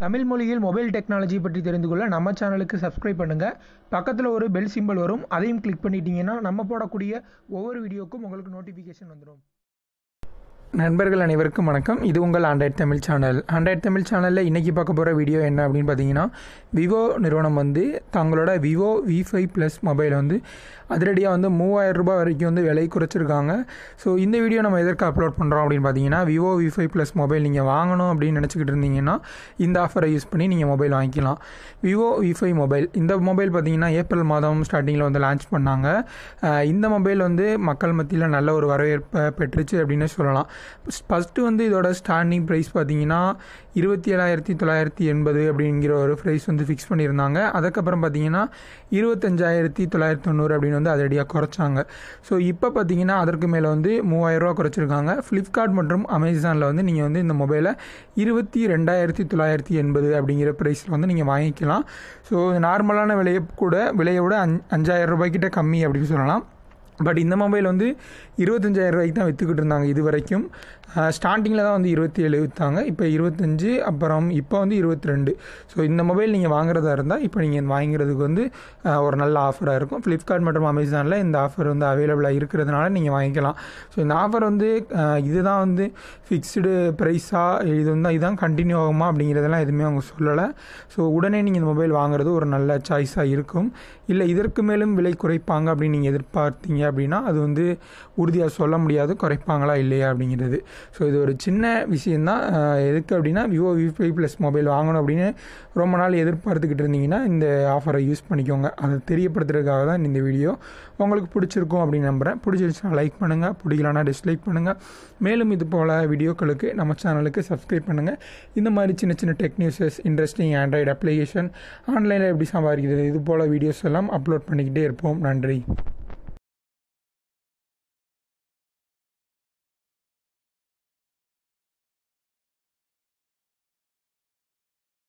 தமிழ் மொழியில் mobile technology பற்றி தெரிந்து கொள்ள நம்ம சேனலுக்கு சப்ஸ்கிரைப் பண்ணுங்கள் பக்கத்தில் ஒரு பெல் சிம்பல் வரும். அதையும் கிளிக் பண்ணிட்டீங்கன்னா நம்ம போடக்கூடிய ஒவ்வொரு வீடியோக்கும் உங்களுக்கு நோட்டிஃபிகேஷன் வந்துடும் நண்பர்கள் அனைவருக்கும் வணக்கம். இது உங்கள் Android Tamil channel Android Tamil சேனலில் இன்றைக்கி பார்க்க போகிற வீடியோ என்ன அப்படின்னு பார்த்தீங்கன்னா விவோ நிறுவனம் வந்து தங்களோட Vivo V five plus mobile வந்து அதிரடியாக வந்து மூவாயிரம் ரூபாய் வரைக்கும் வந்து விலை குறைச்சிருக்காங்க. ஸோ இந்த வீடியோ நம்ம எதற்கு அப்லோட் பண்ணுறோம் அப்படின்னு பார்த்தீங்கன்னா Vivo V five plus mobile நீங்கள் வாங்கணும் அப்படின்னு நினச்சிக்கிட்டு இருந்தீங்கன்னா இந்த ஆஃபரை யூஸ் பண்ணி நீங்கள் மொபைல் வாங்கிக்கலாம். விவோ வி ஃபைவ் மொபைல் இந்த மொபைல் பார்த்தீங்கன்னா ஏப்ரல் மாதம் ஸ்டார்டிங்கில் வந்து லான்ச் பண்ணாங்க. இந்த மொபைல் வந்து மக்கள் மத்தியில் நல்ல ஒரு வரவேற்பை பெற்றுச்சு அப்படின்னு சொல்லலாம். ஃபஸ்ட்டு வந்து இதோட ஸ்டாண்டிங் ப்ரைஸ் பார்த்தீங்கன்னா இருபத்தி ஏழாயிரத்தி தொள்ளாயிரத்தி எண்பது அப்படிங்கிற ஒரு ப்ரைஸ் வந்து ஃபிக்ஸ் பண்ணியிருந்தாங்க. அதுக்கப்புறம் பார்த்தீங்கன்னா இருபத்தஞ்சாயிரத்தி தொள்ளாயிரத்தி தொண்ணூறு அப்படின்னு வந்து அதடியாக குறைச்சாங்க. ஸோ இப்போ பார்த்தீங்கன்னா அதற்கு மேலே வந்து மூவாயிரரூவா குறைச்சிருக்காங்க. ஃப்ளிப்கார்ட் மற்றும் அமேசானில் வந்து நீங்கள் வந்து இந்த மொபைலை இருபத்தி ரெண்டாயிரத்தி தொள்ளாயிரத்தி எண்பது அப்படிங்கிற ப்ரைஸில் வந்து நீங்கள் வாங்கிக்கலாம். ஸோ நார்மலான விலையை கூட விலையை விட அஞ் அஞ்சாயிரம் ரூபாய்க்கிட்ட கம்மி அப்படின்னு சொல்லலாம். பட் இந்த மொபைல் வந்து இருபத்தஞ்சாயிரம் ரூபாய்க்கு தான் விற்றுக்கிட்டு இருந்தாங்க இது வரைக்கும் ஸ்டார்டிங்கில் தான் வந்து இருபத்தி ஏழு விற்றாங்க இப்போ இருபத்தஞ்சு அப்புறம் இப்போ வந்து இருபத்தி ரெண்டு ஸோ இந்த மொபைல் நீங்கள் வாங்குறதா இருந்தால் இப்போ நீங்கள் வாங்குறதுக்கு வந்து ஒரு நல்ல ஆஃபராக இருக்கும். ஃப்ளிப்கார்ட் மற்றும் அமேசானில் இந்த ஆஃபர் வந்து அவைலபிளாக இருக்கிறதுனால நீங்கள் வாங்கிக்கலாம். ஸோ இந்த ஆஃபர் வந்து இதுதான் வந்து ஃபிக்ஸ்டு ப்ரைஸாக இது வந்து இதுதான் கண்டினியூ ஆகுமா அப்படிங்கிறதெல்லாம் எதுவுமே அவங்க சொல்லலை. ஸோ உடனே நீங்கள் இந்த மொபைல் வாங்குறது ஒரு நல்ல சாய்ஸாக இருக்கும். இல்லை இதற்கு மேலும் விலை குறைப்பாங்க அப்படின்னு நீங்கள் எதிர்பார்த்தீங்க அப்படின்னா அது வந்து உறுதியாக சொல்ல முடியாது குறைப்பாங்களா இல்லையா அப்படிங்கிறது. ஸோ இது ஒரு சின்ன விஷயந்தான் எதுக்கு அப்படின்னா Vivo V five plus mobile வாங்கணும் அப்படின்னு ரொம்ப நாள் எதிர்பார்த்துக்கிட்டு இருந்தீங்கன்னா இந்த ஆஃபரை யூஸ் பண்ணிக்கோங்க. அதை தெரியப்படுத்துறதுக்காக தான் இந்த வீடியோ உங்களுக்கு பிடிச்சிருக்கும் அப்படின்னு நம்புகிறேன் பிடிச்சிருச்சுன்னா லைக் பண்ணுங்கள் பிடிக்கலனா டிஸ்லைக் பண்ணுங்கள் மேலும் இது போல் வீடியோக்களுக்கு நம்ம சேனலுக்கு சப்ஸ்கிரைப் பண்ணுங்கள் இந்த மாதிரி சின்ன சின்ன tech newses interesting android application ஆன்லைனில் எப்படி சம்பாதிக்கிறது இது போல் வீடியோஸ் எல்லாம் அப்லோட் பண்ணிக்கிட்டே இருப்போம். நன்றி.